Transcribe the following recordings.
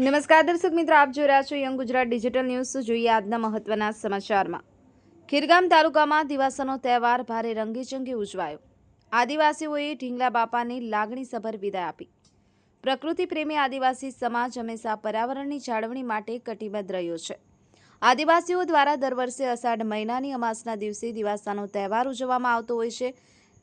નમસ્કાર દર્શક મિત્રો, આપ જોઈ રહ્યા છો યંગ ગુજરાત ડિજિટલ ન્યૂઝ. જોઈએ આજના મહત્વના સમાચારમાં. ખીરગામ તાલુકામાં દિવાસાનો તહેવાર ભારે રંગેચંગે ઉજવાયો. આદિવાસીઓએ ઢીંગલા બાપાની લાગણીસભર વિદાય આપી. પ્રકૃતિ પ્રેમી આદિવાસી સમાજ હંમેશા પર્યાવરણની જાળવણી માટે કટિબદ્ધ રહ્યો છે. આદિવાસીઓ દ્વારા દર વર્ષે અષાઢ મહિનાની અમાસના દિવસે દિવાસાનો તહેવાર ઉજવવામાં આવતો હોય છે.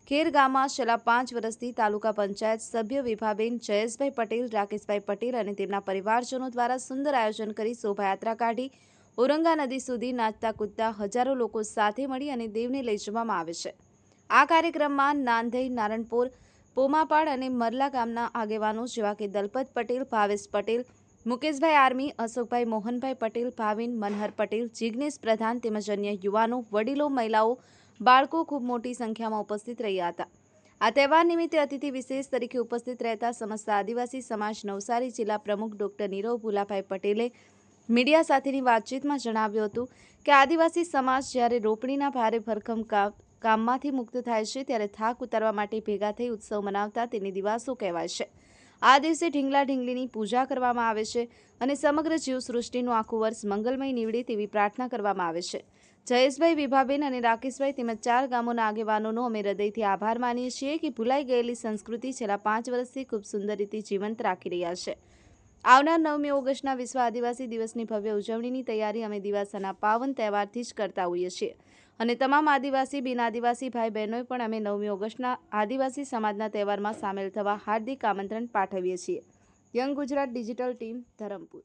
ખેર ગામમાં છેલ્લા પાંચ વર્ષથી તાલુકા પંચાયત સભ્ય વિભાબેન જયેશભાઈ પટેલ, રાકેશભાઈ પટેલ અને તેમના પરિવારજનો દ્વારા સુંદર આયોજન કરી શોભાયાત્રા કાઢી. ઔરંગા નદી સુધી નાચતા કૂદતા હજારો લોકો સાથે મળી અને દેવને લઈ જવામાં આવે છે. આ કાર્યક્રમમાં નાંદઈ નારણપુર, પોમાપાડ અને મરલા ગામના આગેવાનો જેવા કે દલપત પટેલ, ભાવેશ પટેલ, મુકેશભાઈ આર્મી, અશોકભાઈ મોહનભાઈ પટેલ, ભાવિન મનહર પટેલ જિજ્ઞેશ પ્રધાન તેમજ અન્ય યુવાનો, વડીલો, મહિલાઓ બાળકો ખૂબ મોટી સંખ્યામાં ઉપસ્થિત રહ્યા હતા. આ તહેવાર નિમિત્તે અતિથિ વિશેષ તરીકે ઉપસ્થિત રહેતા સમસ્ત આદિવાસી સમાજ, નવસારી જિલ્લા પ્રમુખ ડોક્ટર નીરવ ભુલાભાઈ પટેલે મીડિયા સાથેની વાતચીતમાં જણાવ્યું હતું કે, આદિવાસી સમાજ જ્યારે રોપણીના ભારે ભરખમ કામમાંથી મુક્ત થાય છે, ત્યારે થાક ઉતારવા માટે ભેગા થઈ ઉત્સવ મનાવતા તેને દિવાસો કહેવાય છે. આ દિવસે ઢીંગલા ઢીંગલીની પૂજા કરવામાં આવે છે અને સમગ્ર જીવસૃષ્ટિનું આખું વર્ષ મંગલમય નીવડે તેવી પ્રાર્થના કરવામાં આવે છે. જયેશભાઈ વિભાબેન અને રાકેશભાઈ તેમજ ચાર ગામોના આગેવાનોનો અમે હૃદયથી આભાર માનીએ છીએ કે ભૂલાઈ ગયેલી સંસ્કૃતિ છેલ્લા પાંચ વર્ષથી ખૂબ સુંદર રીતે જીવંત રાખી રહ્યા છે. આવનાર નવમી ઓગસ્ટના વિશ્વ આદિવાસી દિવસની ભવ્ય ઉજવણીની તૈયારી અમે દિવાસાના પાવન તહેવારથી જ કરતા હોઈએ છીએ. અને તમામ આદિવાસી બિન આદિવાસી ભાઈ બહેનોએ પણ અમે નવમી ઓગસ્ટના આદિવાસી સમાજના તહેવારમાં સામેલ થવા હાર્દિક આમંત્રણ પાઠવીએ છીએ. Young Gujarat digital team, Dharampur.